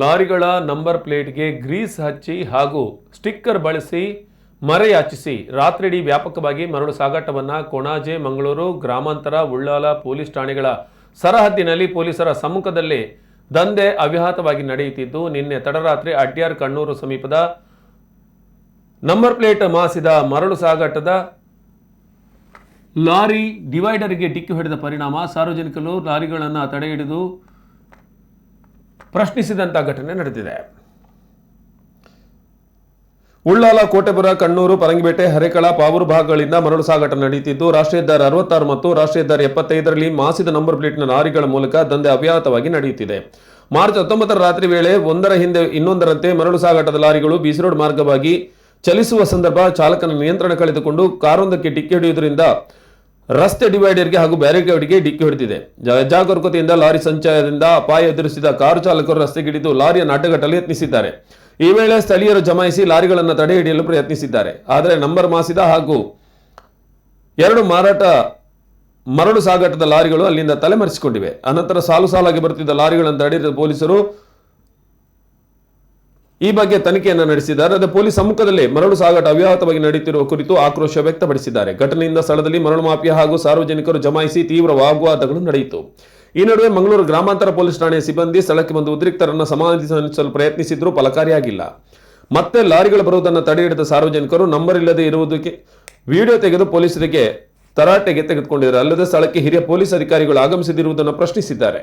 ಲಾರಿಗಳ number ಪ್ಲೇಟ್ಗೆ Greece ಹಚ್ಚಿ ಹಾಗೂ ಸ್ಟಿಕ್ಕರ್ ಬಳಸಿ ಮರೆಯಾಚಿಸಿ. ರಾತ್ರಿಡೀ ವ್ಯಾಪಕವಾಗಿ ಮರಳು ಸಾಗಾಟವನ್ನು ಕೊಣಾಜೆ, ಮಂಗಳೂರು, ಗ್ರಾಮಾಂತರ, ಉಳ್ಳಾಲ ಪೊಲೀಸ್ ಠಾಣೆಗಳ ಸರಹದ್ದಿನಲ್ಲಿ ಪೊಲೀಸರ ಸಮ್ಮುಖದಲ್ಲಿ ದಂಧೆ ಅವ್ಯಾಹತವಾಗಿ ನಡೆಯುತ್ತಿದ್ದು, ನಿನ್ನೆ ತಡರಾತ್ರಿ ಅಡ್ಯಾರ್ ಕಣ್ಣೂರು ಸಮೀಪದ ನಂಬರ್ ಪ್ಲೇಟ್ ಮಾಸಿದ ಮರಳು ಸಾಗಾಟದ ಲಾರಿ ಡಿವೈಡರ್ಗೆ ಡಿಕ್ಕಿ ಹೊಡೆದ ಪರಿಣಾಮ. ಸಾರ್ವಜನಿಕರು ಲಾರಿಗಳನ್ನು ತಡೆ ಹಿಡಿದು ಪ್ರಶ್ನಿಸಿದಂಥ ಘಟನೆ ನಡೆದಿದೆ. ಉಳ್ಳಾಲ ಕೋಟೆಪುರ ಕಣ್ಣೂರು ಪರಂಗಿಬೇಟೆ ಹರೇಕಳ, ಪಾವೂರು ಭಾಗಗಳಿಂದ ಮರಳು ಸಾಗಾಟ ನಡೆಯುತ್ತಿದ್ದು ರಾಷ್ಟ್ರೀಯ ಹೆದ್ದಾರಿ ಅರವತ್ತಾರು ಮತ್ತು ರಾಷ್ಟ್ರೀಯ ಹೆದ್ದಾರಿ ಎಪ್ಪತ್ತೈದರಲ್ಲಿ ಮಾಸಿದ ನಂಬರ್ ಪ್ಲೇಟ್ನ ಲಾರಿಗಳ ಮೂಲಕ ದಂಧೆ ಅವ್ಯಾಹತವಾಗಿ ನಡೆಯುತ್ತಿದೆ. ಮಾರ್ಚ್ ಹತ್ತೊಂಬತ್ತರ ರಾತ್ರಿ ವೇಳೆ ಒಂದರ ಹಿಂದೆ ಇನ್ನೊಂದರಂತೆ ಮರಳು ಸಾಗಾಟದ ಲಾರಿಗಳು ಬಿಸಿ ರೋಡ್ ಮಾರ್ಗವಾಗಿ ಚಲಿಸುವ ಸಂದರ್ಭ ಚಾಲಕನ ನಿಯಂತ್ರಣ ಕಳೆದುಕೊಂಡು ಕಾರೊಂದಕ್ಕೆ ಡಿಕ್ಕಿ ಹೊಡೆಯುವುದರಿಂದ ರಸ್ತೆ ಡಿವೈಡರ್ಗೆ ಹಾಗೂ ಬ್ಯಾರಿಕೇಡ್ಗೆ ಡಿಕ್ಕಿ ಹೊಡೆದಿದೆ. ಜಾಗರೂಕತೆಯಿಂದ ಲಾರಿ ಸಂಚಾರದಿಂದ ಅಪಾಯ ಎದುರಿಸಿದ ಕಾರು ಚಾಲಕರು ರಸ್ತೆಗಿಡಿದು ಲಾರಿಯ ಅಡ್ಡಗಟ್ಟಲು ಯತ್ನಿಸಿದ್ದಾರೆ. ಈ ವೇಳೆ ಸ್ಥಳೀಯರು ಜಮಾಯಿಸಿ ಲಾರಿಗಳನ್ನು ತಡೆ ಹಿಡಿಯಲು ಪ್ರಯತ್ನಿಸಿದ್ದಾರೆ. ಆದರೆ ನಂಬರ್ ಮಾಸಿದ ಹಾಗೂ ಎರಡು ಮಾರಾಟ ಮರಳು ಸಾಗಾಟದ ಲಾರಿಗಳು ಅಲ್ಲಿಂದ ತಲೆಮರೆಸಿಕೊಂಡಿವೆ. ಅನಂತರ ಸಾಲು ಸಾಲಾಗಿ ಬರುತ್ತಿದ್ದ ಲಾರಿಗಳನ್ನು ತಡೆದ ಪೊಲೀಸರು ಈ ಬಗ್ಗೆ ತನಿಖೆಯನ್ನು ನಡೆಸಿದ್ದಾರೆ. ಅದೇ ಪೊಲೀಸ್ ಸಮ್ಮುಖದಲ್ಲಿ ಮರಳು ಸಾಗಾಟ ಅವ್ಯಾಹತವಾಗಿ ನಡೆಯುತ್ತಿರುವ ಕುರಿತು ಆಕ್ರೋಶ ವ್ಯಕ್ತಪಡಿಸಿದ್ದಾರೆ. ಘಟನೆಯಿಂದ ಸ್ಥಳದಲ್ಲಿ ಮರಳು ಮಾಫಿಯಾ ಹಾಗೂ ಸಾರ್ವಜನಿಕರು ಜಮಾಯಿಸಿ ತೀವ್ರ ವಾಗ್ವಾದಗಳು ನಡೆಯಿತು. ಈ ನಡುವೆ ಮಂಗಳೂರು ಗ್ರಾಮಾಂತರ ಪೊಲೀಸ್ ಠಾಣೆಯ ಸಿಬ್ಬಂದಿ ಸ್ಥಳಕ್ಕೆ ಬಂದು ಉದ್ರಿಕ್ತರನ್ನು ಸಮಾಧಾನಿಸಲು ಪ್ರಯತ್ನಿಸಿದ್ರೂ ಫಲಕಾರಿಯಾಗಿಲ್ಲ. ಮತ್ತೆ ಲಾರಿಗಳು ಬರುವುದನ್ನು ತಡೆ ಹಿಡಿದ ಸಾರ್ವಜನಿಕರು ನಂಬರ್ ಇಲ್ಲದೆ ಇರುವುದಕ್ಕೆ ವಿಡಿಯೋ ತೆಗೆದು ಪೊಲೀಸರಿಗೆ ತರಾಟೆಗೆ ತೆಗೆದುಕೊಂಡಿದ್ದಾರೆ. ಅಲ್ಲದೆ ಸ್ಥಳಕ್ಕೆ ಹಿರಿಯ ಪೊಲೀಸ್ ಅಧಿಕಾರಿಗಳು ಆಗಮಿಸದಿರುವುದನ್ನು ಪ್ರಶ್ನಿಸಿದ್ದಾರೆ.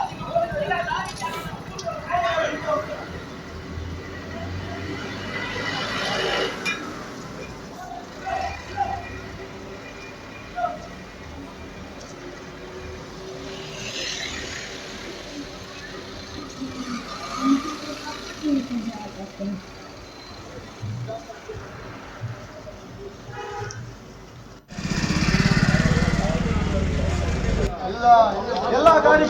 ಎಲ್ಲ ಗಾಡಿ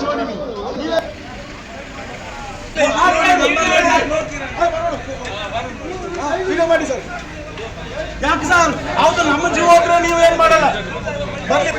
ಸರ್? ಯಾಕೆ ಸರ್? ಹೌದು ನಮ್ಮ ಜೀವ ಹೋದ್ರೆ ಏನ್ ಮಾಡಲ್ಲ? ಬರ್ಲಿ.